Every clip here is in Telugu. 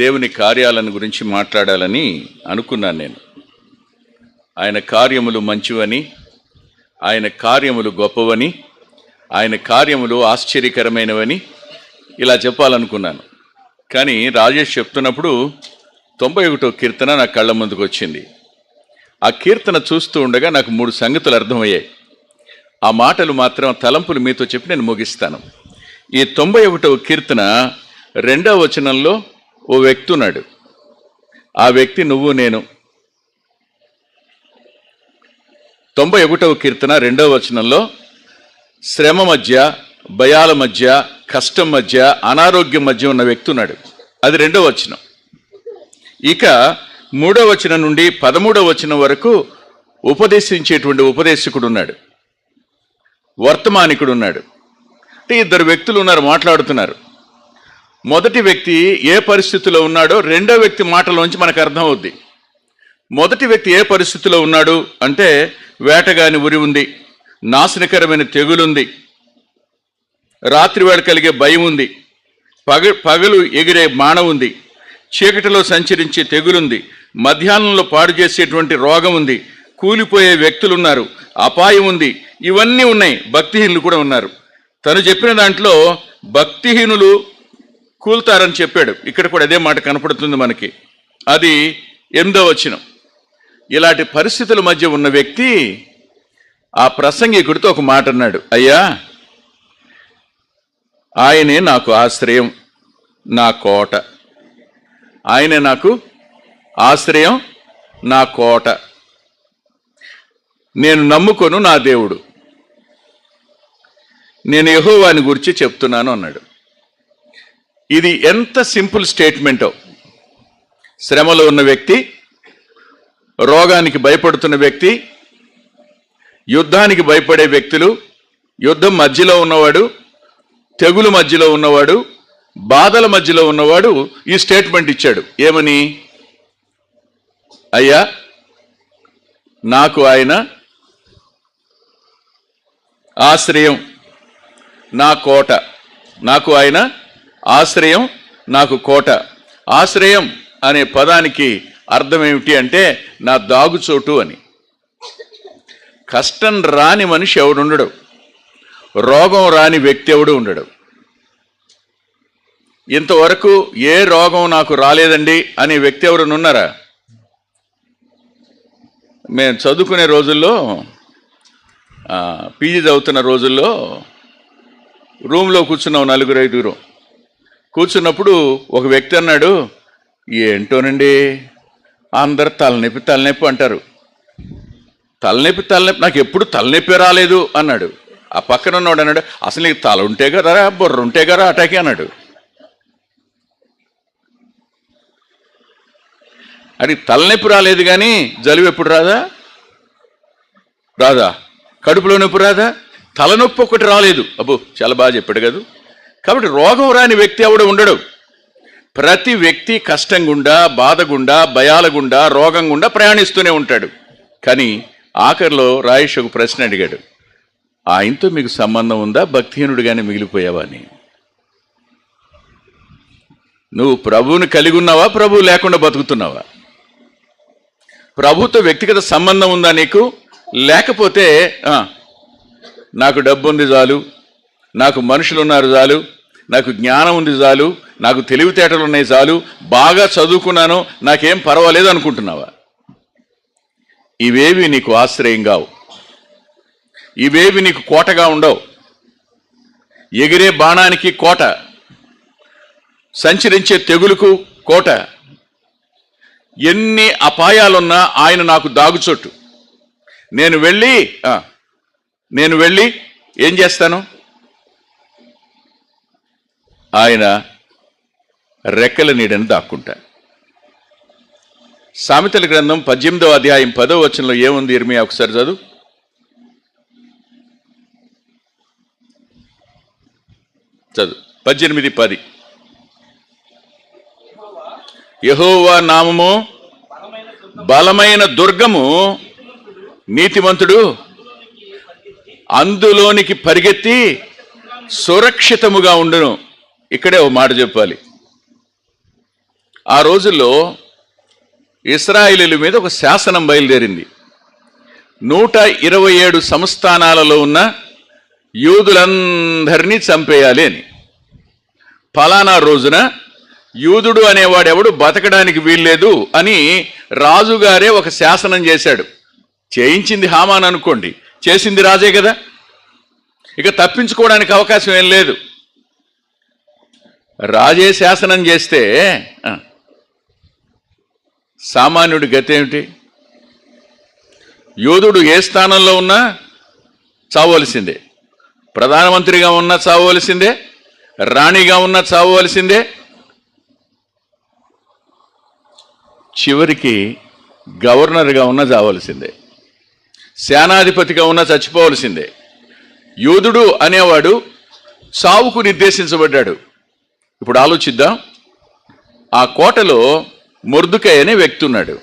దేవుని కార్యాలను గురించి మాట్లాడాలని అనుకున్నాను నేను. ఆయన కార్యములు మంచివని ఆయన కార్యములు గొప్పవని ఆయన కార్యములు ఆశ్చర్యకరమైనవని ఇలా చెప్పాలనుకున్నాను. కానీ రాజేష్ చెప్తున్నప్పుడు తొంభై ఒకటో కీర్తన నా కళ్ళ ముందుకు వచ్చింది. ఆ కీర్తన చూస్తూ ఉండగా నాకు మూడు సంగతులు అర్థమయ్యాయి. ఆ మాటలు మాత్రం తలంపులు మీతో చెప్పి నేను ముగిస్తాను. ఈ తొంభై ఒకటవ కీర్తన రెండవ వచనంలో ఓ వ్యక్తి ఉన్నాడు. ఆ వ్యక్తి నువ్వు నేను. తొంభై ఒకటవ కీర్తన రెండవ వచనంలో శ్రమ మధ్య భయాల మధ్య కష్టం మధ్య అనారోగ్యం మధ్య ఉన్న వ్యక్తి ఉన్నాడు. అది రెండవ వచనం. ఇక మూడవ వచనం నుండి పదమూడవ వచనం వరకు ఉపదేశించేటువంటి ఉపదేశకుడు ఉన్నాడు. వర్తమానికుడు ఉన్నాడు. అంటే ఇద్దరు వ్యక్తులు ఉన్నారు మాట్లాడుతున్నారు. మొదటి వ్యక్తి ఏ పరిస్థితిలో ఉన్నాడో రెండో వ్యక్తి మాటలోంచి మనకు అర్థమవుద్ది. మొదటి వ్యక్తి ఏ పరిస్థితిలో ఉన్నాడు అంటే వేటగాని ఉరి ఉంది నాశనకరమైన తెగులుంది రాత్రివేళ కలిగే భయం ఉంది పగ పగలు ఎగిరే మాన ఉంది చీకటిలో సంచరించే తెగులుంది మధ్యాహ్నంలో పాడు చేసేటువంటి రోగం ఉంది కూలిపోయే వ్యక్తులు ఉన్నారు అపాయం ఉంది ఇవన్నీ ఉన్నాయి భక్తిహీనులు కూడా ఉన్నారు. తను చెప్పిన దాంట్లో భక్తిహీనులు కూల్తారని చెప్పాడు. ఇక్కడ కూడా అదే మాట కనపడుతుంది మనకి. అది ఎనిమిదో వచనం. ఇలాంటి పరిస్థితుల మధ్య ఉన్న వ్యక్తి ఆ ప్రసంగికుడితో ఒక మాట అన్నాడు. అయ్యా ఆయనే నాకు ఆశ్రయం నా కోట. ఆయనే నాకు ఆశ్రయం నా కోట. నేను నమ్ముకొను నా దేవుడు. నేను యహోవాని గురించి చెప్తున్నాను అన్నాడు. ఇది ఎంత సింపుల్ స్టేట్మెంటో? శ్రమలో ఉన్న వ్యక్తి రోగానికి భయపడుతున్న వ్యక్తి యుద్ధానికి భయపడే వ్యక్తులు యుద్ధం మధ్యలో ఉన్నవాడు తెగులు మధ్యలో ఉన్నవాడు బాధల మధ్యలో ఉన్నవాడు ఈ స్టేట్మెంట్ ఇచ్చాడు. ఏమని? అయ్యా నాకు ఆయన ఆశ్రయం నా కోట నాకు ఆయన ఆశ్రయం నాకు కోట. ఆశ్రయం అనే పదానికి అర్థం ఏమిటి అంటే నా దాగుచోటు అని. కష్టం రాని మనిషి ఎవడు ఉండడు. రోగం రాని వ్యక్తి ఎవడు ఉండడు. ఇంతవరకు ఏ రోగం నాకు రాలేదండి అనే వ్యక్తి ఎవరైనా ఉన్నారా? మేము చదువుకునే రోజుల్లో పీజీ చదువుతున్న రోజుల్లో రూమ్లో కూర్చున్నాం నలుగురు ఐదుగురు. కూర్చున్నప్పుడు ఒక వ్యక్తి అన్నాడు ఏంటోనండి? అందరు తలనొప్పి తలనొప్పి అంటారు. తలనొప్పి తలనొప్పి? నాకు ఎప్పుడు తలనొప్పి రాలేదు అన్నాడు. ఆ పక్కన ఉన్నవాడు అన్నాడు అసలు నీకు తల ఉంటే కదా బుర్ర ఉంటే కదా అటాకి అన్నాడు. అది తలనొప్పి రాలేదు కానీ జలుబు ఎప్పుడు రాదా? రాదా. కడుపులో నొప్పి రాదా? తలనొప్పి ఒకటి రాలేదు. అబ్బో చాలా బాగా చెప్పాడు కదా. కాబట్టి రోగం రాని వ్యక్తి ఎవడు ఉండడు. ప్రతి వ్యక్తి కష్టం గుండా బాధ గుండా భయాల గుండా రోగం గుండా ప్రయాణిస్తూనే ఉంటాడు. కానీ ఆఖరిలో రాయేష్ ఒక ప్రశ్న అడిగాడు. ఆయనతో మీకు సంబంధం ఉందా? భక్తిహీనుడిగానే మిగిలిపోయావా అని నువ్వు ప్రభువుని కలిగి ఉన్నావా ప్రభువు లేకుండా బతుకుతున్నావా? ప్రభుతో వ్యక్తిగత సంబంధం ఉందా నీకు? లేకపోతే నాకు డబ్బు ఉంది చాలు. నాకు మనుషులు ఉన్నారు చాలు నాకు జ్ఞానం ఉంది చాలు నాకు తెలివితేటలు ఉన్నాయి చాలు బాగా చదువుకున్నాను నాకేం పర్వాలేదు అనుకుంటున్నావా? ఇవేవి నీకు ఆశ్రయం కావు. ఇవేవి నీకు కోటగా ఉండవు. ఎగిరే బాణానికి కోట సంచరించే తెగులుకు కోట. ఎన్ని అపాయాలున్నా ఆయన నాకు దాగుచోటు. నేను వెళ్ళి నేను వెళ్ళి ఏం చేస్తాను? ఆయన రెక్కల నీడని దాక్కుంటా సామెతల గ్రంథం పద్దెనిమిదవ అధ్యాయం పదవ వచనంలో ఏముంది ఇర్మియా ఒకసారి చదువు. చదువు. పద్దెనిమిది పది. యహోవా నామము బలమైన దుర్గము నీతిమంతుడు అందులోనికి పరిగెత్తి సురక్షితముగా ఉండును. ఇక్కడే ఓ మాట చెప్పాలి. ఆ రోజుల్లో ఇస్రాయిలీల మీద ఒక శాసనం బయలుదేరింది. నూట ఇరవై ఏడు సంస్థానాలలో ఉన్న యూదులందరినీ చంపేయాలి అని. ఫలానా రోజున యూదుడు అనేవాడెవడు బతకడానికి వీల్లేదు అని రాజుగారే ఒక శాసనం చేశాడు. చేయించింది హామాన్ అనుకోండి. చేసింది రాజే కదా. ఇక తప్పించుకోవడానికి అవకాశం ఏం లేదు. రాజే శాసనం చేస్తే సామాన్యుడి గతి ఏమిటి? యోధుడు ఏ స్థానంలో ఉన్నా చావవలసిందే. ప్రధానమంత్రిగా ఉన్నా చావవలసిందే. రాణిగా ఉన్నా చావవలసిందే. చివరికి గవర్నర్గా ఉన్నా చావలసిందే సేనాధిపతిగా ఉన్నా చచ్చిపోవలసిందే. యోధుడు అనేవాడు చావుకు నిర్దేశించబడ్డాడు. ఇప్పుడు ఆలోచిద్దాం. ఆ కోటలో మొర్దుకై అనే వ్యక్తి ఉన్నాడు.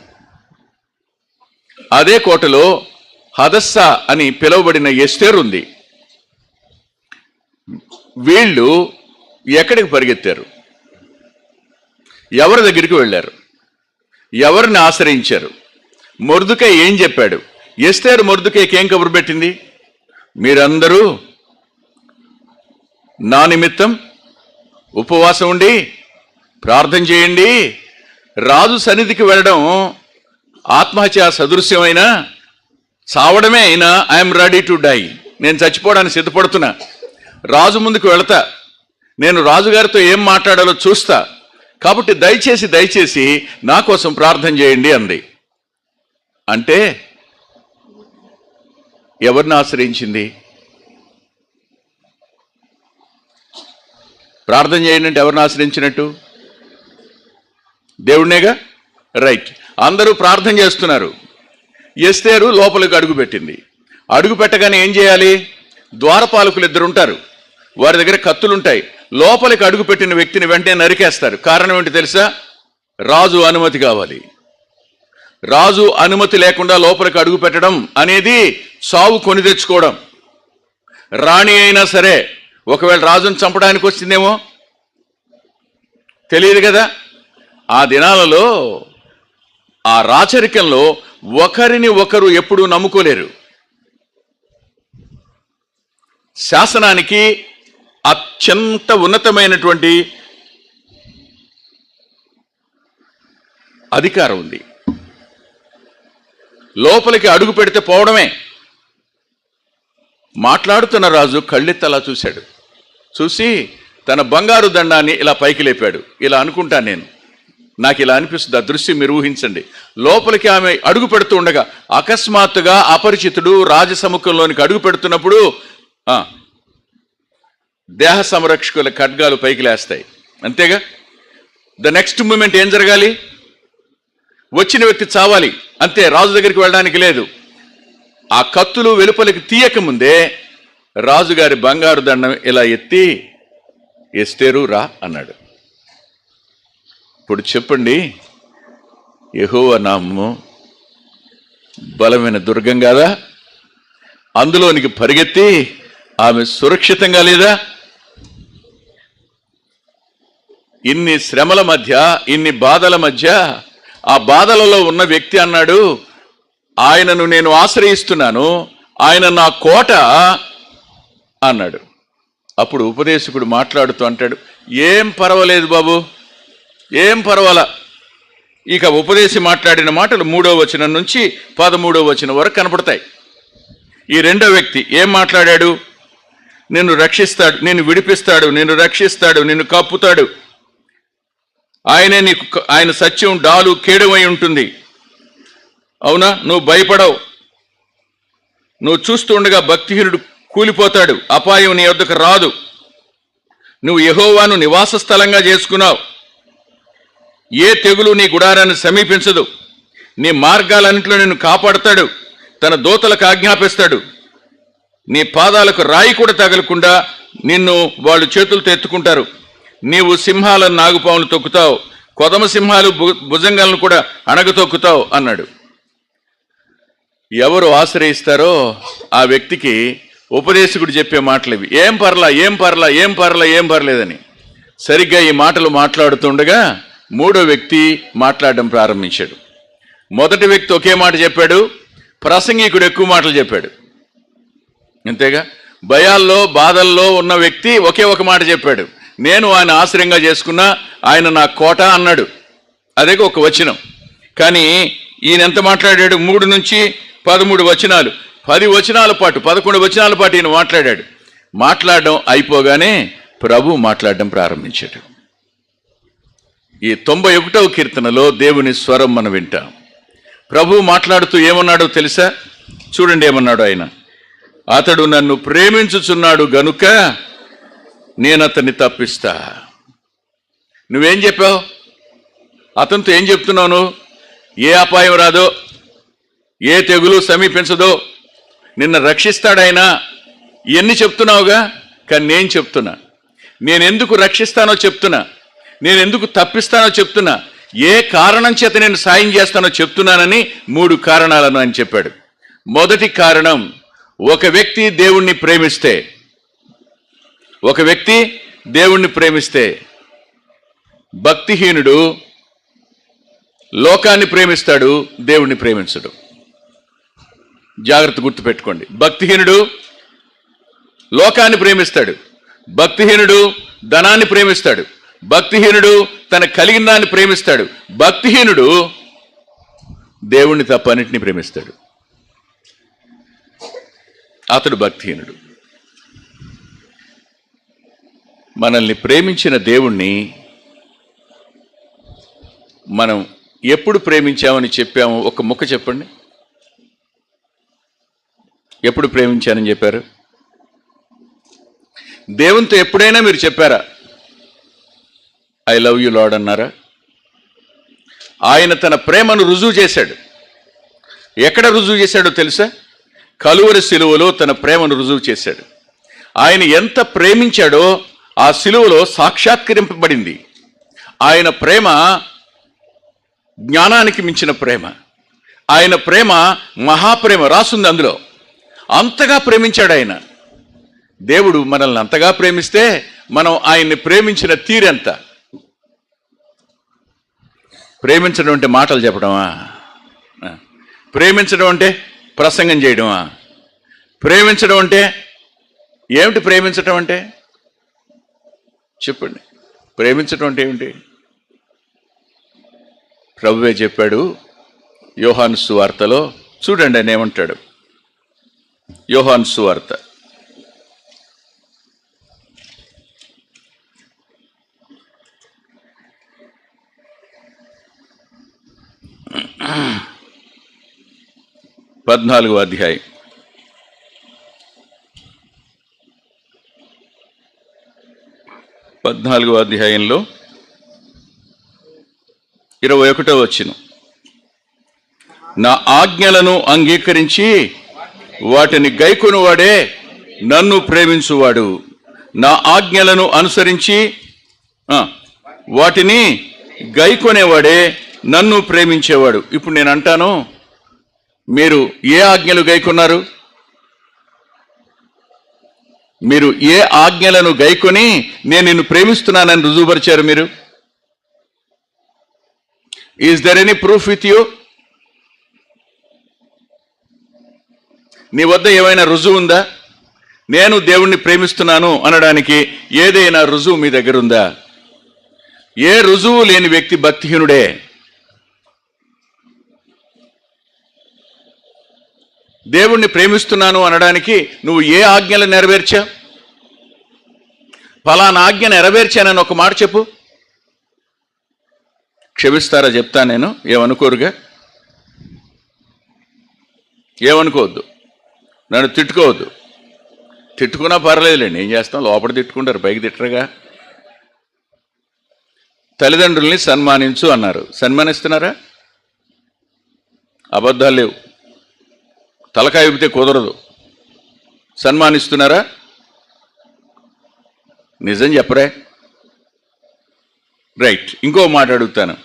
అదే కోటలో హదస్స అని పిలువబడిన ఎస్టేర్ ఉంది. వీళ్ళు ఎక్కడికి పరిగెత్తారు? ఎవరి దగ్గరికి వెళ్ళారు? ఎవరిని ఆశ్రయించారు? మొర్దుకై ఏం చెప్పాడు? ఎస్తేరు మొర్దుకైకి ఏం కబురు పెట్టింది? మీరందరూ నా నిమిత్తం ఉపవాసం ఉండి ప్రార్థన చేయండి. రాజు సన్నిధికి వెళ్ళడం ఆత్మహత్య సదృశ్యమైన చావడమే అయినా ఐఎమ్ రెడీ టు డై నేను చచ్చిపోవడానికి సిద్ధపడుతున్నా. రాజు ముందుకు వెళతా. నేను రాజుగారితో ఏం మాట్లాడాలో చూస్తా. కాబట్టి దయచేసి దయచేసి నా కోసం ప్రార్థన చేయండి అంది. అంటే ఎవరిని ఆశ్రయించింది? ప్రార్థన చేయండి అంటే ఎవరిని ఆశ్రయించినట్టు? దేవుడినేగా రైట్. అందరూ ప్రార్థన చేస్తున్నారు. ఎస్తేరు లోపలికి అడుగు పెట్టింది. అడుగు పెట్టగానే ఏం చేయాలి? ద్వారపాలకులు ఇద్దరు ఉంటారు. వారి దగ్గర కత్తులుంటాయి. లోపలికి అడుగు పెట్టిన వ్యక్తిని వెంటనే నరికేస్తారు. కారణం ఏంటి తెలుసా? రాజు అనుమతి కావాలి. రాజు అనుమతి లేకుండా లోపలికి అడుగు పెట్టడం అనేది సావు కొని తెచ్చుకోవడం. రాణి అయినా సరే ఒకవేళ రాజును చంపడానికి వచ్చిందేమో? తెలియదు కదా. ఆ దినాలలో ఆ రాచరికంలో ఒకరిని ఒకరు ఎప్పుడూ నమ్ముకోలేరు. శాసనానికి అత్యంత ఉన్నతమైనటువంటి అధికారం ఉంది. లోపలికి అడుగు పెడితే పోవడమే. మాట్లాడుతున్న రాజు కళ్ళెత్తలా చూశాడు. చూసి తన బంగారు దండాన్ని ఇలా పైకి లేపాడు. ఇలా అనుకుంటాను నేను. నాకు ఇలా అనిపిస్తుంది. ఆ దృశ్యం మీరు ఊహించండి. లోపలికి ఆమె అడుగు పెడుతూ ఉండగా అకస్మాత్తుగా అపరిచితుడు రాజసముఖంలోనికి అడుగు పెడుతున్నప్పుడు దేహ సంరక్షకుల ఖడ్గాలు పైకి లేస్తాయి. అంతేగా? ద నెక్స్ట్ మూమెంట్ ఏం జరగాలి? వచ్చిన వ్యక్తి చావాలి. అంతే రాజు దగ్గరికి వెళ్ళడానికి లేదు. ఆ కత్తులు వెలుపలికి తీయక ముందే రాజుగారి బంగారు దండం ఇలా ఎత్తి ఎస్తేరు రా అన్నాడు. ఇప్పుడు చెప్పండి యహోవ నామము బలమైన దుర్గం కాదా? అందులోనికి పరిగెత్తి ఆమె సురక్షితంగా లేదా? ఇన్ని శ్రమల మధ్య ఇన్ని బాధల మధ్య ఆ బాధలలో ఉన్న వ్యక్తి అన్నాడు ఆయనను నేను ఆశ్రయిస్తున్నాను ఆయన నా కోట అన్నాడు. అప్పుడు ఉపదేశకుడు మాట్లాడుతూ అంటాడు ఏం పర్వాలేదు బాబు ఏం పర్వాలా? ఇక ఉపదేశి మాట్లాడిన మాటలు మూడో వచనం నుంచి పదమూడో వచనం వరకు కనపడతాయి. ఈ రెండో వ్యక్తి ఏం మాట్లాడాడు? నిన్ను రక్షిస్తాడు నిన్ను విడిపిస్తాడు నిన్ను రక్షిస్తాడు నిన్ను కప్పుతాడు ఆయనే నీకు ఆయన సత్యం డాలు కేడమై ఉంటుంది. అవునా? నువ్వు భయపడవు. నువ్వు చూస్తుండగా భక్తిహీనుడు కూలిపోతాడు. అపాయం నీ వద్దకు రాదు. నువ్వు యహోవాను నివాస స్థలంగా చేసుకున్నావు. ఏ తెగులు నీ గుడారాన్ని సమీపించదు. నీ మార్గాలన్నింటిలో నిన్ను కాపాడతాడు. తన దోతలకు ఆజ్ఞాపిస్తాడు. నీ పాదాలకు రాయి కూడా తగలకుండా నిన్ను వాళ్ళు చేతులతో ఎత్తుకుంటారు. నీవు సింహాలను నాగుపాములు తొక్కుతావు. కొదమ సింహాలు భు- భుజంగాలను కూడా అణగతొక్కుతావు అన్నాడు. ఎవరు ఆశ్రయిస్తారో ఆ వ్యక్తికి ఉపదేశకుడు చెప్పే మాటలు ఇవి ఏం పర్లా ఏం పర్లా ఏం పర్లా ఏం పర్లేదని. సరిగ్గా ఈ మాటలు మాట్లాడుతుండగా మూడో వ్యక్తి మాట్లాడడం ప్రారంభించాడు. మొదటి వ్యక్తి ఒకే మాట చెప్పాడు ప్రసంగికుడు ఎక్కువ మాటలు చెప్పాడు. అంతేగా? భయాల్లో బాధల్లో ఉన్న వ్యక్తి ఒకే ఒక మాట చెప్పాడు. నేను ఆయన ఆశ్రయంగా చేసుకున్నా ఆయన నా కోట అన్నాడు. అదే ఒక వచనం. కానీ ఈయన ఎంత మాట్లాడాడు? మూడు నుంచి పదమూడు వచనాలు. పది వచనాల పాటు పదకొండు వచనాల పాటు ఈయన మాట్లాడాడు. మాట్లాడడం అయిపోగానే ప్రభు మాట్లాడడం ప్రారంభించాడు. ఈ తొంభై ఒకటవ కీర్తనలో దేవుని స్వరం మనం వింటాం. ప్రభు మాట్లాడుతూ ఏమన్నాడో తెలుసా? చూడండి ఏమన్నాడు ఆయన. అతడు నన్ను ప్రేమించుచున్నాడు గనుక నేను అతన్ని తప్పిస్తా. నువ్వేం చెప్పావు? అతనితో ఏం చెప్తున్నావు ఏ అపాయం రాదో? ఏ తెగులు సమీపించదో? నిన్ను రక్షిస్తాడాయన ఇవన్నీ చెప్తున్నావుగా? కానీ నేను చెప్తున్నా. నేను ఎందుకు రక్షిస్తానో చెప్తున్నా. నేను ఎందుకు తప్పిస్తానో చెప్తున్నా. ఏ కారణం చేత నేను సాయం చేస్తానో చెప్తున్నానని మూడు కారణాలను అని చెప్పాడు. మొదటి కారణం ఒక వ్యక్తి దేవుణ్ణి ప్రేమిస్తే. ఒక వ్యక్తి దేవుణ్ణి ప్రేమిస్తే. భక్తిహీనుడు లోకాన్ని ప్రేమిస్తాడు దేవుణ్ణి ప్రేమించడు. జాగ్రత్త గుర్తుపెట్టుకోండి. భక్తిహీనుడు లోకాన్ని ప్రేమిస్తాడు. భక్తిహీనుడు ధనాన్ని ప్రేమిస్తాడు. భక్తిహీనుడు తన కలిగిన దాన్ని ప్రేమిస్తాడు. భక్తిహీనుడు దేవుణ్ణి తప్ప అన్నింటినీ ప్రేమిస్తాడు. అతడు భక్తిహీనుడు. మనల్ని ప్రేమించిన దేవుణ్ణి మనం ఎప్పుడు ప్రేమించామని చెప్పాము ఒక ముక్క చెప్పండి. ఎప్పుడు ప్రేమించానని చెప్పారు? దేవునితో ఎప్పుడైనా మీరు చెప్పారా? ఐ లవ్ యు లాడ్ అన్నారా? ఆయన తన ప్రేమను రుజువు చేశాడు. ఎక్కడ రుజువు చేశాడో తెలుసా? కలువరి శిలువలో తన ప్రేమను రుజువు చేశాడు. ఆయన ఎంత ప్రేమించాడో ఆ శిలువలో సాక్షాత్కరింపబడింది. ఆయన ప్రేమ జ్ఞానానికి మించిన ప్రేమ. ఆయన ప్రేమ మహాప్రేమ రాసుంది అందులో. అంతగా ప్రేమించాడు ఆయన. దేవుడు మనల్ని అంతగా ప్రేమిస్తే మనం ఆయన్ని ప్రేమించిన తీరెంత? ప్రేమించడం అంటే మాటలు చెప్పడమా? ప్రేమించడం అంటే ప్రసంగం చేయడమా? ప్రేమించడం అంటే ఏమిటి ప్రేమించడం అంటే? చెప్పండి. ప్రేమించడం అంటే ఏమిటి? ప్రభువే చెప్పాడు యోహాను సువార్తలో చూడండి ఆయన ఏమంటాడు. యోహాన్ సువార్త. పద్నాలుగో అధ్యాయం. పద్నాలుగో అధ్యాయంలో ఇరవై ఒకటో వచ్చిన నా ఆజ్ఞలను అంగీకరించి వాటిని గైకొనువాడే నన్ను ప్రేమించువాడు. నా ఆజ్ఞలను అనుసరించి వాటిని గైకొనేవాడే నన్ను ప్రేమించేవాడు. ఇప్పుడు నేను అంటాను మీరు ఏ ఆజ్ఞలు గైకొన్నారు? మీరు ఏ ఆజ్ఞలను గైకొని నేను నిన్ను ప్రేమిస్తున్నానని రుజువుపరిచారు మీరు? Is there any proof with you నీ వద్ద ఏమైనా రుజువు ఉందా? నేను దేవుణ్ణి ప్రేమిస్తున్నాను అనడానికి ఏదైనా రుజువు మీ దగ్గర ఉందా ఏ రుజువు లేని వ్యక్తి భక్తిహీనుడే? దేవుణ్ణి ప్రేమిస్తున్నాను అనడానికి నువ్వు ఏ ఆజ్ఞలు నెరవేర్చా ఫలానా ఆజ్ఞ నెరవేర్చానని ఒక మాట చెప్పు. క్షమిస్తారా చెప్తా నేను? ఏమనుకోరుగా? ఏమనుకోవద్దు. నన్ను తిట్టుకోవద్దు. తిట్టుకున్నా పర్లేదులేండి ఏం చేస్తాం లోపల తిట్టుకుంటారు పైకి తిట్టరుగా. తల్లిదండ్రుల్ని సన్మానించు అన్నారు. సన్మానిస్తున్నారా? అబద్ధాలు లేవు. తలకాయ ఊపితే కుదరదు. సన్మానిస్తున్నారా? నిజం చెప్పరే. రైట్ ఇంకో మాట అడుగుతాను.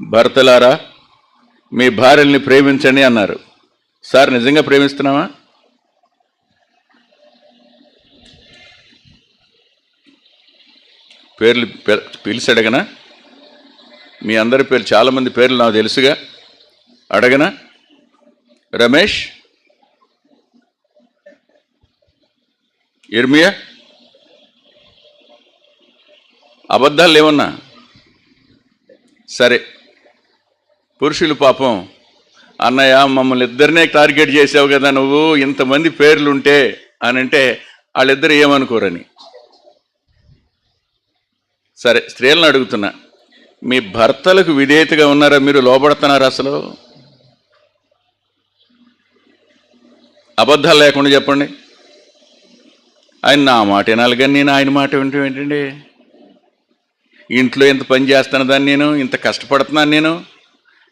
భర్తలారా మీ భార్యల్ని ప్రేమించండి అన్నారు. సార్ నిజంగా ప్రేమిస్తున్నావా? పేర్లు పిలిచి అడగనా మీ అందరి పేరు చాలామంది పేర్లు నాకు తెలుసుగా. అడగనా? రమేష్? ఇర్మియా అబద్ధాలు లేవన్నా? సరే. పురుషులు పాపం అన్నయ్య మమ్మల్ని ఇద్దరినే టార్గెట్ చేసావు కదా నువ్వు ఇంతమంది పేర్లుంటే అని అంటే వాళ్ళిద్దరు ఏమనుకోరని. సరే స్త్రీలను అడుగుతున్నా. మీ భర్తలకు విధేయతగా ఉన్నారా? మీరు లోపడుతున్నారా అసలు? అబద్ధాలు లేకుండా చెప్పండి. ఆయన నా మాట వినాలి కానీ నేను ఆయన మాట వింటూ ఏంటండి? ఇంట్లో ఎంత పని చేస్తాను దాన్ని నేను ఇంత కష్టపడుతున్నాను నేను.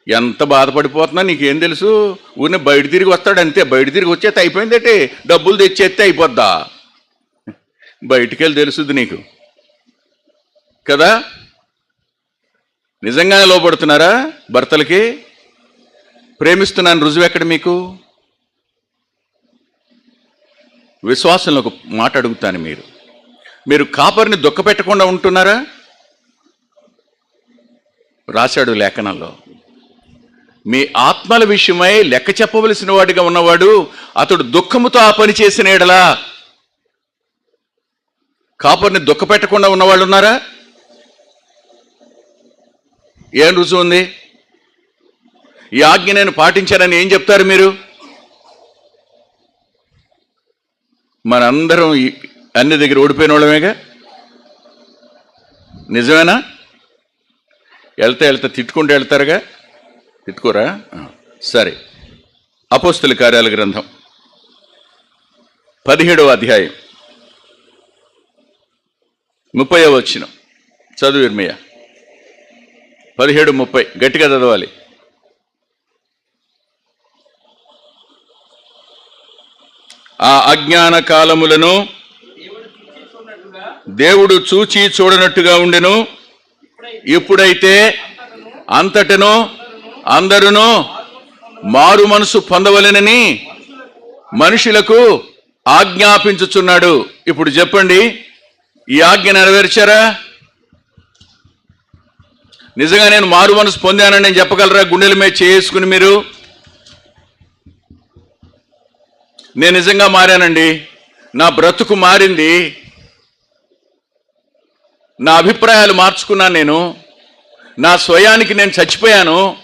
ఎంత బాధపడిపోతున్నా నీకేం తెలుసు? ఊరిని బయట తిరిగి వస్తాడు అంతే. బయట తిరిగి వచ్చేస్తే అయిపోయిందేటి డబ్బులు తెచ్చేస్తే అయిపోద్దా? బయటికి వెళ్ళి తెలుసుద్ది నీకు. కదా? నిజంగానే లోపడుతున్నారా భర్తలకి? ప్రేమిస్తున్నాను రుజువు ఎక్కడ మీకు? విశ్వాసంలో ఒక మాట అడుగుతాను మీరు. మీరు కాపరిని దుఃఖపెట్టకుండా ఉంటున్నారా? రాశాడు లేఖనంలో. మీ ఆత్మల విషయమై లెక్క చెప్పవలసిన వాడిగా ఉన్నవాడు అతడు దుఃఖముతో ఆ పని చేసిన ఎడలా కాపరిని దుఃఖపెట్టకుండా ఉన్నవాళ్ళు ఉన్నారా? ఏం రుజువు ఉంది? ఈ ఆజ్ఞ నేను పాటించానని ఏం చెప్తారు మీరు? మనందరం అన్ని దగ్గర ఓడిపోయిన వాళ్ళమేగా? నిజమేనా? వెళ్తే వెళ్తే తిట్టుకుంటూ వెళ్తారుగా? తిట్టుకోరా సరే. అపోస్తుల కార్యాల గ్రంథం. పదిహేడవ అధ్యాయం. ముప్పై వచ్చిన చదువు ఇర్మయ్య పదిహేడు ముప్పై. గట్టిగా చదవాలి. ఆ అజ్ఞాన కాలములను దేవుడు చూచి చూడనట్టుగా ఉండెను. ఇప్పుడైతే అంతటను అందరును మారు మనసు పొందవలెనని మనుషులకు ఆజ్ఞాపించుచున్నాడు. ఇప్పుడు చెప్పండి ఈ ఆజ్ఞ నెరవేర్చారా? నిజంగా నేను మారు మనసు పొందానని నేను చెప్పగలరా? గుండెల మీద చేసుకుని మీరు? నేను నిజంగా మారానండి. నా బ్రతుకు మారింది. నా అభిప్రాయాలు మార్చుకున్నాను నేను. నా స్వయానికి నేను చచ్చిపోయాను.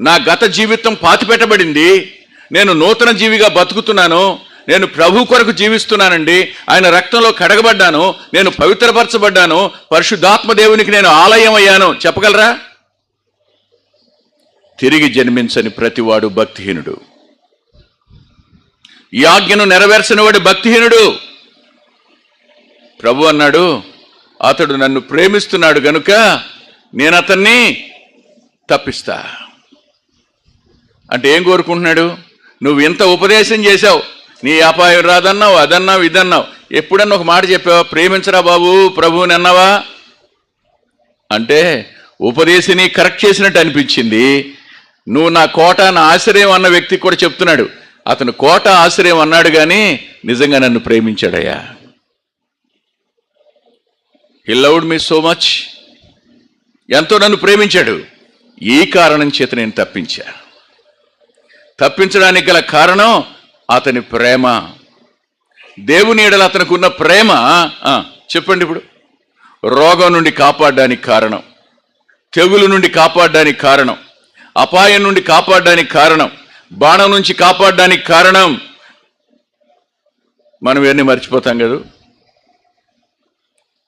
నా గత జీవితం పాతిపెట్టబడింది. నేను నూతన జీవిగా బతుకుతున్నాను. నేను ప్రభు కొరకు జీవిస్తున్నానండి. ఆయన రక్తంలో కడగబడ్డాను. నేను పవిత్రపరచబడ్డాను. పరిశుద్ధాత్మ దేవునికి నేను ఆలయం అయ్యాను చెప్పగలరా? తిరిగి జన్మించని ప్రతివాడు భక్తిహీనుడు. ఈ ఆజ్ఞను నెరవేర్చిన వాడు భక్తిహీనుడు. ప్రభు అన్నాడు అతడు నన్ను ప్రేమిస్తున్నాడు గనుక నేను అతన్ని తప్పిస్తా. అంటే ఏం కోరుకుంటున్నాడు? నువ్వు ఇంత ఉపదేశం చేశావు. నీ అపాయం రాదన్నావు అదన్నావు ఇదన్నావు. ఎప్పుడన్నా ఒక మాట చెప్పావా? ప్రేమించరా బాబు ప్రభువుని అన్నావా అంటే ఉపదేశిని కరెక్ట్ చేసినట్టు అనిపించింది. నువ్వు నా కోట నా ఆశ్రయం అన్న వ్యక్తి కూడా చెప్తున్నాడు. అతను కోట ఆశ్రయం అన్నాడు కానీ నిజంగా నన్ను ప్రేమించాడయ్యా. He loved me so much ఎంతో నన్ను ప్రేమించాడు. ఈ కారణం చేత నేను తప్పించా. తప్పించడానికి గల కారణం అతని ప్రేమ. దేవుని ఎడల అతనికి ఉన్న ప్రేమ చెప్పండి ఇప్పుడు. రోగం నుండి కాపాడడానికి కారణం. తెగులు నుండి కాపాడడానికి కారణం. అపాయం నుండి కాపాడడానికి కారణం. బాణం నుంచి కాపాడడానికి కారణం. మనం ఇవన్నీ మర్చిపోతాం కదా.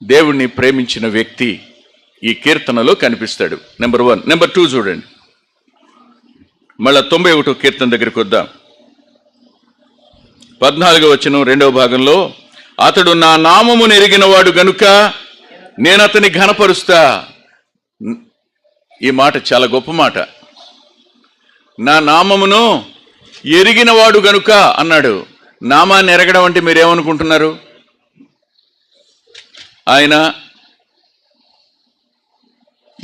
దేవుణ్ణి ప్రేమించిన వ్యక్తి ఈ కీర్తనలో కనిపిస్తాడు. నెంబర్ వన్ నెంబర్ టూ చూడండి. మళ్ళా తొంభై ఒకటో కీర్తన దగ్గరికి వద్దాం. పద్నాలుగో వచ్చిన రెండవ భాగంలో అతడు నా నామమును ఎరిగినవాడు గనుక నేను అతని ఘనపరుస్తా. ఈ మాట చాలా గొప్ప మాట. నా నామమును ఎరిగినవాడు గనుక అన్నాడు నామాన్ని ఎరగడం అంటే మీరేమనుకుంటున్నారు? ఆయన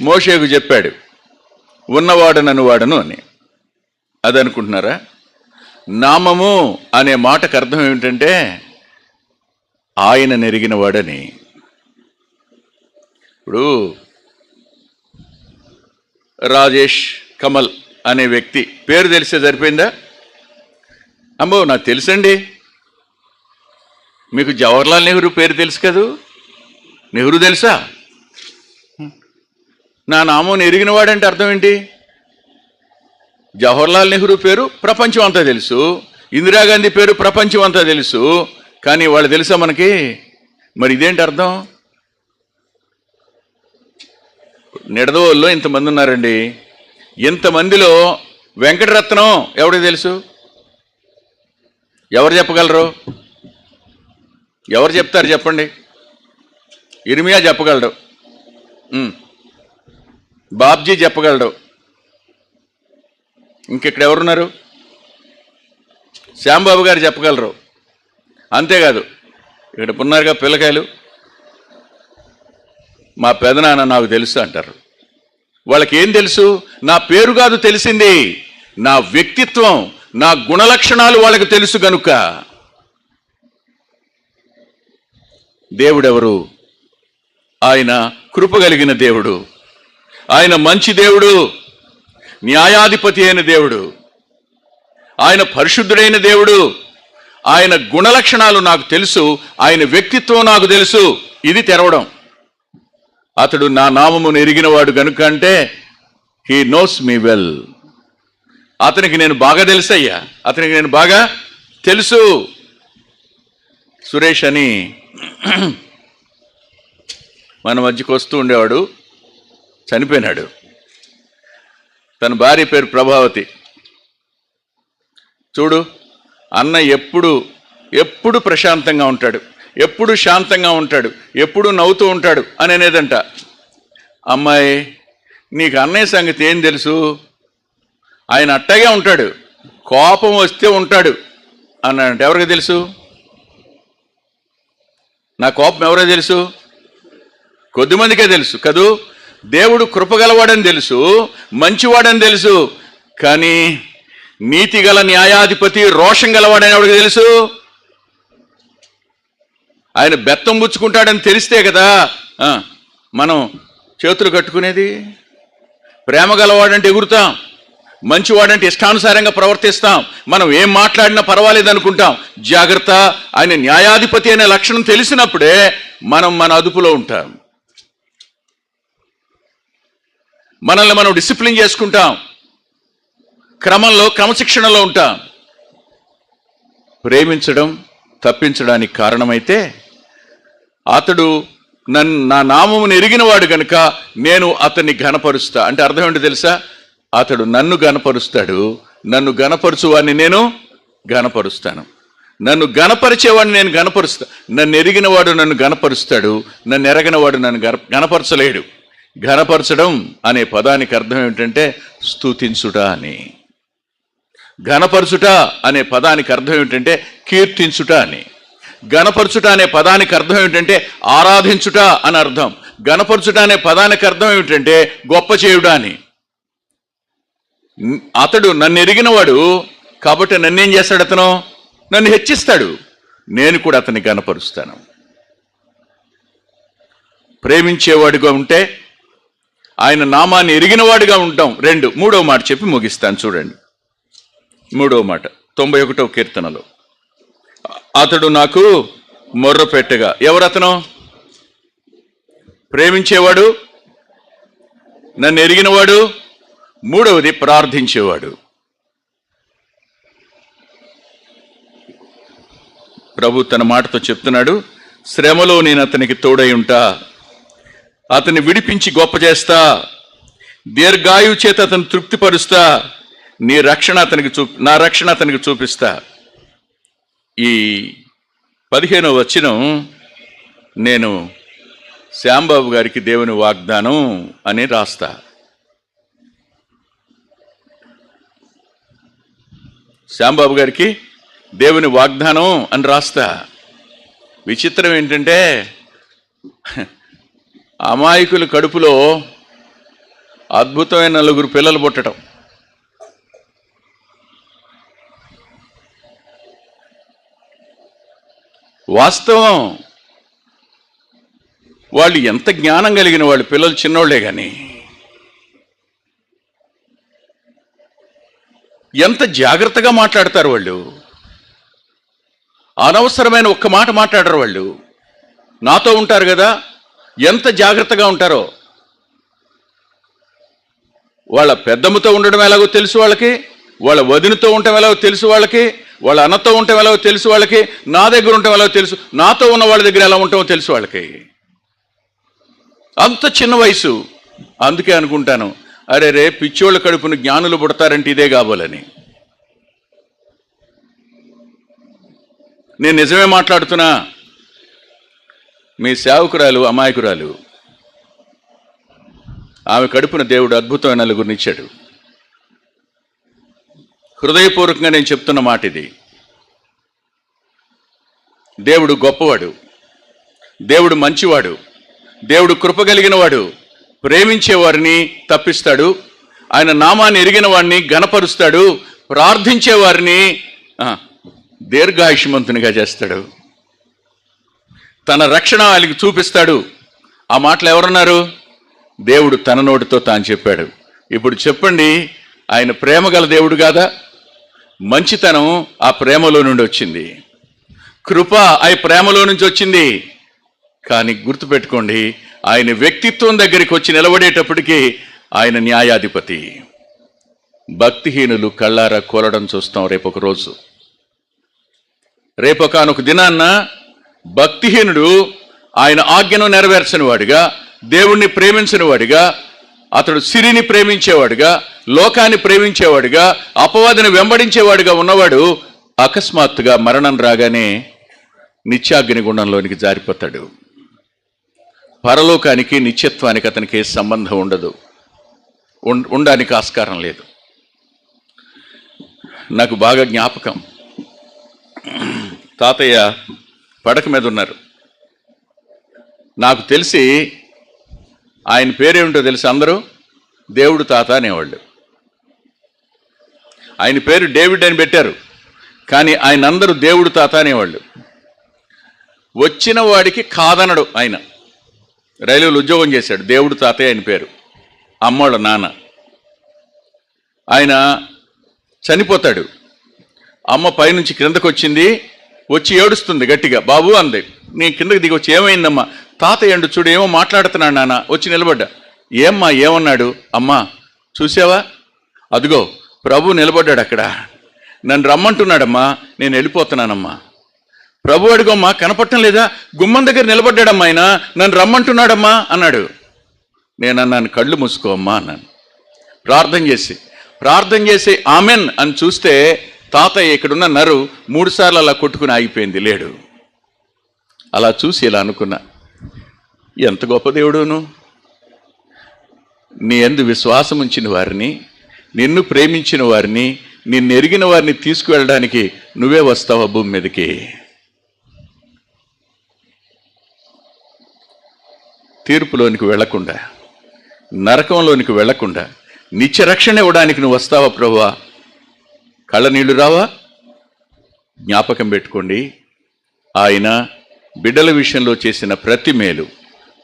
మోషేకు చెప్పాడు ఉన్నవాడనను వాడను అని. అది అనుకుంటున్నారా నామము అనే మాటకు అర్థం ఏమిటంటే ఆయన నెరిగిన వాడని. ఇప్పుడు రాజేష్ కమల్ అనే వ్యక్తి పేరు తెలిస్తే సరిపోయిందా? అమ్మో నాకు తెలుసండి. మీకు జవహర్లాల్ నెహ్రూ పేరు తెలుసు కదూ? నెహ్రూ తెలుసా? నా నామం ఎరిగిన వాడంటే అర్థం ఏంటి? జవహర్లాల్ నెహ్రూ పేరు ప్రపంచం అంతా తెలుసు. ఇందిరాగాంధీ పేరు ప్రపంచం అంతా తెలుసు. కానీ వాళ్ళు తెలుసా మనకి? మరి ఇదేంటి అర్థం? నిడదవోల్లో ఇంతమంది ఉన్నారండి. ఇంతమందిలో వెంకటరత్నం ఎవరికి తెలుసు? ఎవరు చెప్పగలరు? ఎవరు చెప్తారు చెప్పండి? ఇర్మియా చెప్పగలడు. బాబ్జీ చెప్పగలడు. ఇంకెక్కడ ఎవరున్నారు శ్యాంబాబు గారు చెప్పగలరు. అంతేకాదు ఇక్కడ ఉన్నారుగా పిల్లకాయలు మా పెదనాన్న నాకు తెలుసు అంటారు. వాళ్ళకేం తెలుసు? నా పేరు కాదు తెలిసింది. నా వ్యక్తిత్వం నా గుణలక్షణాలు వాళ్ళకి తెలుసు గనుక. దేవుడెవరు? ఆయన కృప కలిగిన దేవుడు. ఆయన మంచి దేవుడు. న్యాయాధిపతి అయిన దేవుడు. ఆయన పరిశుద్ధుడైన దేవుడు. ఆయన గుణలక్షణాలు నాకు తెలుసు. ఆయన వ్యక్తిత్వం నాకు తెలుసు. ఇది తెరవడం. అతడు నా నామమును ఎరిగినవాడు గనుక అంటే హీ నోస్ మీ వెల్ అతనికి నేను బాగా తెలుసయ్యా అతనికి నేను బాగా తెలుసు. సురేష్ అని మన మధ్యకు వస్తూ ఉండేవాడు. చనిపోయినాడు. తన భార్య పేరు ప్రభావతి. చూడు అన్న ఎప్పుడు ఎప్పుడు ప్రశాంతంగా ఉంటాడు ఎప్పుడు శాంతంగా ఉంటాడు ఎప్పుడు నవ్వుతూ ఉంటాడు అని అనేదంట అమ్మాయి నీకు అన్నయ్య సంగతి ఏం తెలుసు? ఆయన అట్టగే ఉంటాడు కోపం వస్తే ఉంటాడు అన్నాడంట. ఎవరికి తెలుసు? నా కోపం ఎవరో తెలుసు? కొద్దిమందికే తెలుసు కదూ? దేవుడు కృపగలవాడని తెలుసు మంచివాడని తెలుసు కానీ నీతి గల న్యాయాధిపతి రోషం గలవాడని ఆవిడకి తెలుసు? ఆయన బెత్తం పుచ్చుకుంటాడని తెలిస్తే కదా మనం చేతులు కట్టుకునేది? ప్రేమ గలవాడంటే ఎగురుతాం మంచివాడంటే ఇష్టానుసారంగా ప్రవర్తిస్తాం మనం ఏం మాట్లాడినా పర్వాలేదు అనుకుంటాం. జాగ్రత్త ఆయన న్యాయాధిపతి అనే లక్షణం తెలిసినప్పుడే మనం మన అదుపులో ఉంటాం. మనల్ని మనం డిసిప్లిన్ చేసుకుంటాం. క్రమంలో క్రమశిక్షణలో ఉంటాం. ప్రేమించడం తప్పించడానికి కారణమైతే అతడు నన్ను నా నామమును ఎరిగినవాడు గనుక నేను అతన్ని ఘనపరుస్తా. అంటే అర్థం ఏంటో తెలుసా? అతడు నన్ను ఘనపరుస్తాడు. నన్ను ఘనపరుచువాడిని నేను ఘనపరుస్తాను. నన్ను ఘనపరిచేవాడిని నేను ఘనపరుస్తా నన్ను ఎరిగినవాడు నన్ను ఘనపరుస్తాడు. నన్ను ఎరగినవాడు నన్ను గన ఘనపరచలేడు. ఘనపరచడం అనే పదానికి అర్థం ఏమిటంటే స్తుతించుట అని. ఘనపరచుట అనే పదానికి అర్థం ఏమిటంటే కీర్తించుట అని. గణపరచుట అనే పదానికి అర్థం ఏమిటంటే ఆరాధించుట అని అర్థం. గణపరచుట అనే పదానికి అర్థం ఏమిటంటే గొప్ప చేయుట అని. అతడు నన్ను ఎరిగినవాడు కాబట్టి నన్నేం చేస్తాడు అతను? నన్ను హెచ్చిస్తాడు. నేను కూడా అతన్ని గణపరుస్తాను ప్రేమించేవాడిగా ఉంటే ఆయన నామాన్ని ఎరిగినవాడిగా ఉంటాం. రెండు మూడవ మాట చెప్పి ముగిస్తాను. చూడండి. మూడవ మాట తొంభై ఒకటో కీర్తనలో. అతడు నాకు మొర్ర పెట్టగా ఎవరతను? ప్రేమించేవాడు? నన్ను ఎరిగినవాడు? మూడవది ప్రార్థించేవాడు. ప్రభు తన మాటతో చెప్తున్నాడు శ్రమలో నేను అతనికి తోడై ఉంటా అతన్ని విడిపించి గొప్ప చేస్తా. దీర్ఘాయు చేత అతను తృప్తిపరుస్తా. నీ రక్షణ అతనికి చూ నా రక్షణ అతనికి చూపిస్తా. ఈ పదిహేనో వచనం నేను శ్యాంబాబు గారికి దేవుని వాగ్దానం అని రాస్తా. శ్యాంబాబు గారికి దేవుని వాగ్దానం అని రాస్తా. విచిత్రం ఏంటంటే అమాయకుల కడుపులో అద్భుతమైన నలుగురు పిల్లలు పుట్టడం వాస్తవం వాళ్ళు ఎంత జ్ఞానం కలిగిన వాళ్ళు పిల్లలు చిన్నోళ్ళే కానీ ఎంత జాగ్రత్తగా మాట్లాడతారు వాళ్ళు? అనవసరమైన ఒక్క మాట మాట్లాడరు వాళ్ళు. నాతో ఉంటారు కదా ఎంత జాగ్రత్తగా ఉంటారో. వాళ్ళ పెద్దమ్మతో ఉండడం ఎలాగో తెలుసు వాళ్ళకి వాళ్ళ వదినతో ఉండటం ఎలాగో తెలుసు వాళ్ళకి వాళ్ళ అన్నతో ఉండటం ఎలాగో తెలుసు వాళ్ళకి నా దగ్గర ఉండటం ఎలాగో తెలుసు నాతో ఉన్న వాళ్ళ దగ్గర ఎలా ఉంటామో తెలుసు వాళ్ళకి. అంత చిన్న వయసు. అందుకే అనుకుంటాను అరే రే పిచ్చోళ్ళ కడుపును జ్ఞానులు పుడతారంటే ఇదే కావాలని నేను నిజమే మాట్లాడుతున్నా మీ సేవకురాలు అమాయకురాలు. ఆమె కడుపున దేవుడు అద్భుతమైన నలుగురినిచ్చాడు హృదయపూర్వకంగా నేను చెప్తున్న మాట ఇది. దేవుడు గొప్పవాడు. దేవుడు మంచివాడు. దేవుడు కృప వాడు ప్రేమించే వారిని తప్పిస్తాడు. ఆయన నామాన్ని ఎరిగిన వాడిని గణపరుస్తాడు ప్రార్థించే వారిని దీర్ఘాయుష్మంతునిగా చేస్తాడు. తన రక్షణ ఆయనకి చూపిస్తాడు. ఆ మాటలు ఎవరున్నారు? దేవుడు తన నోటితో తాను చెప్పాడు. ఇప్పుడు చెప్పండి ఆయన ప్రేమ గల దేవుడు కాదా? మంచితనం ఆ ప్రేమలో నుండి వచ్చింది. కృప ఆ ప్రేమలో నుంచి వచ్చింది. కానీ గుర్తుపెట్టుకోండి ఆయన వ్యక్తిత్వం దగ్గరికి వచ్చి నిలబడేటప్పటికీ ఆయన న్యాయాధిపతి. భక్తిహీనులు కళ్ళారా కోలడం చూస్తాం రేపొక రోజు. రేపొకానొక దినాన్న భక్తిహీనుడు ఆయన ఆజ్ఞను నెరవేర్చని వాడిగా దేవుణ్ణి ప్రేమించిన వాడిగా అతడు సిరిని ప్రేమించేవాడుగా లోకాన్ని ప్రేమించేవాడుగా అపవాదిని వెంబడించేవాడుగా ఉన్నవాడు అకస్మాత్తుగా మరణం రాగానే నిత్యాగ్ని గుణంలోనికి జారిపోతాడు. పరలోకానికి నిత్యత్వానికి అతనికి ఏ సంబంధం ఉండదు. ఉం- ఉండడానికి ఆస్కారం లేదు. నాకు బాగా జ్ఞాపకం. తాతయ్య పడక మీద ఉన్నారు. నాకు తెలిసి ఆయన పేరేమిటో తెలిసి అందరూ? దేవుడు తాత అనేవాళ్ళు. ఆయన పేరు డేవిడ్ అని పెట్టారు. కానీ ఆయన అందరూ దేవుడు తాత అనేవాళ్ళు. వచ్చిన వాడికి కాదనడు ఆయన. రైల్వేలో ఉద్యోగం చేశాడు. దేవుడు తాతయ్య ఆయన పేరు. అమ్మోళ్ళ నాన్న. ఆయన చనిపోతాడు. అమ్మ పైనుంచి క్రిందకు వచ్చింది వచ్చి ఏడుస్తుంది గట్టిగా. బాబు అంది. నేను కిందకి దిగి వచ్చి ఏమైందమ్మా? తాతయ్య ఎండు చూడు ఏమో మాట్లాడుతున్నాడు నాన్న. వచ్చి నిలబడ్డా. ఏమ్మా ఏమన్నాడు? అమ్మా చూసావా అదిగో ప్రభు నిలబడ్డాడు అక్కడ. నన్ను రమ్మంటున్నాడమ్మా. నేను వెళ్ళిపోతున్నానమ్మా. ప్రభు అడుగమ్మా కనపడటం లేదా? గుమ్మం దగ్గర నిలబడ్డాడమ్మా ఆయన. నన్ను రమ్మంటున్నాడమ్మా అన్నాడు. నేను అన్నాను కళ్ళు మూసుకోమ్మా అన్నాను. ప్రార్థన చేసి ప్రార్థన చేసి ఆమెన్ అని చూస్తే తాతయ్య ఇక్కడున్న నరు మూడుసార్లు అలా కొట్టుకుని ఆగిపోయింది లేడు. అలా చూసి ఇలా అనుకున్నా ఎంత గొప్ప దేవుడును. నీ ఎందు విశ్వాసం ఉంచిన వారిని నిన్ను ప్రేమించిన వారిని నిన్ను ఎరిగిన వారిని తీసుకువెళ్ళడానికి నువ్వే వస్తావా భూమి మీదకి? తీర్పులోనికి వెళ్ళకుండా నరకంలోనికి వెళ్ళకుండా నిత్య రక్షణ ఇవ్వడానికి నువ్వు వస్తావా ప్రభువా? కళ్ళ నీళ్ళు రావా? జ్ఞాపకం పెట్టుకోండి. ఆయన బిడ్డల విషయంలో చేసిన ప్రతి మేలు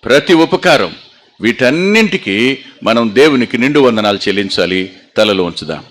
ప్రతి ఉపకారం వీటన్నింటికి మనం దేవునికి నిండు వందనాలు చెల్లించాలి. తలలో ఉంచుదాం.